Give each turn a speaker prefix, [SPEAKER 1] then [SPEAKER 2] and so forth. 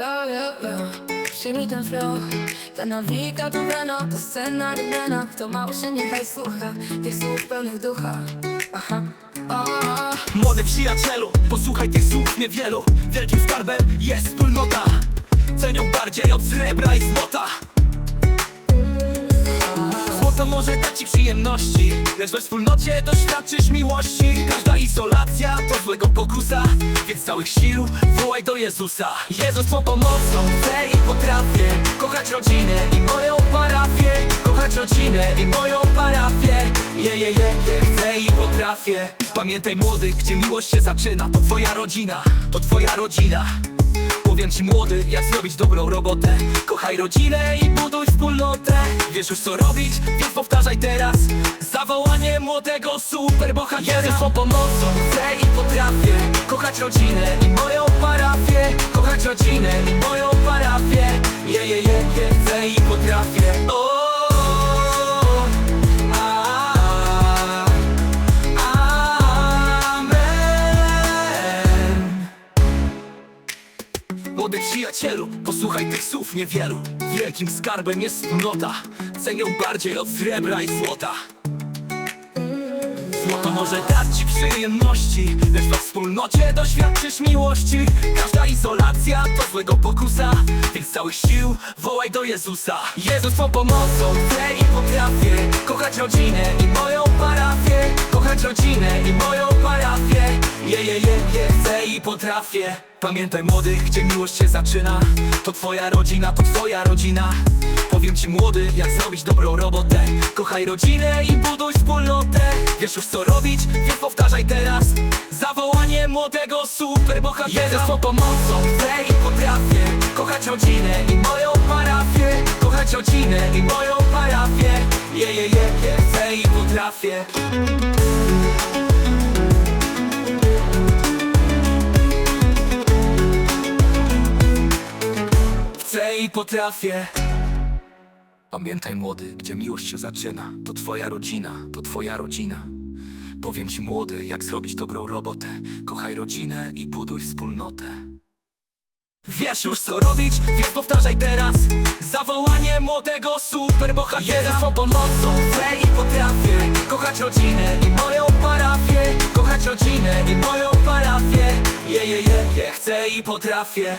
[SPEAKER 1] Ja Przyjmij ten flow. Ta nawika to wena To scena rymena Kto ma uszy niechaj słucha. Tych słów pełnych ducha. Aha. O,
[SPEAKER 2] Młody przyjacielu, posłuchaj tych słów niewielu. Wielkim skarbem jest wspólnota. Cenią bardziej od srebra i złota może dać ci przyjemności. Lecz we wspólnocie doświadczysz miłości. Każda izolacja to złego pokusa Więc całych sił wołaj do Jezusa. Jezus twą pomocą chcę i potrafię Kochać rodzinę i moją parafię. Kochać rodzinę i moją parafię. Je, je, je, chcę i potrafię. Pamiętaj młody, gdzie miłość się zaczyna. To twoja rodzina, to twoja rodzina Młody, jak zrobić dobrą robotę. Kochaj rodzinę i buduj wspólnotę. Wiesz już co robić, więc powtarzaj teraz. Zawołanie młodego superbohatera. Jezus swą pomocą chcę i potrafię Kochać rodzinę i moją parafię Młody przyjacielu, posłuchaj tych słów niewielu. Wielkim skarbem jest wspólnota. Cenią bardziej od srebra i złota. Złoto może dać ci przyjemności Lecz we wspólnocie doświadczysz miłości. Każda izolacja to złego pokusa Więc całych sił wołaj do Jezusa. Jezus twą pomocą chcę i potrafię Kochać rodzinę i moją parafię. Kochać rodzinę i moją potrafię. Pamiętaj młody, gdzie miłość się zaczyna. To twoja rodzina, to twoja rodzina. Powiem ci młody, jak zrobić dobrą robotę. Kochaj rodzinę i buduj wspólnotę. Wiesz już co robić, więc powtarzaj teraz. Zawołanie młodego superbohatera. Jezus swą pomocą chcę i potrafię. Kochać rodzinę i moją parafię. Kochać rodzinę i moją parafię. Je, je, je, je, chcę i potrafię i potrafię. Pamiętaj młody, gdzie miłość się zaczyna. To twoja rodzina, to twoja rodzina. Powiem ci młody, jak zrobić dobrą robotę. Kochaj rodzinę i buduj wspólnotę. Wiesz już co robić, więc powtarzaj teraz. Zawołanie młodego superbohatera Swą pomocą chcę i potrafię. Kochać rodzinę i moją parafię. Kochać rodzinę i moją parafię. Je, je, je, je, chcę i potrafię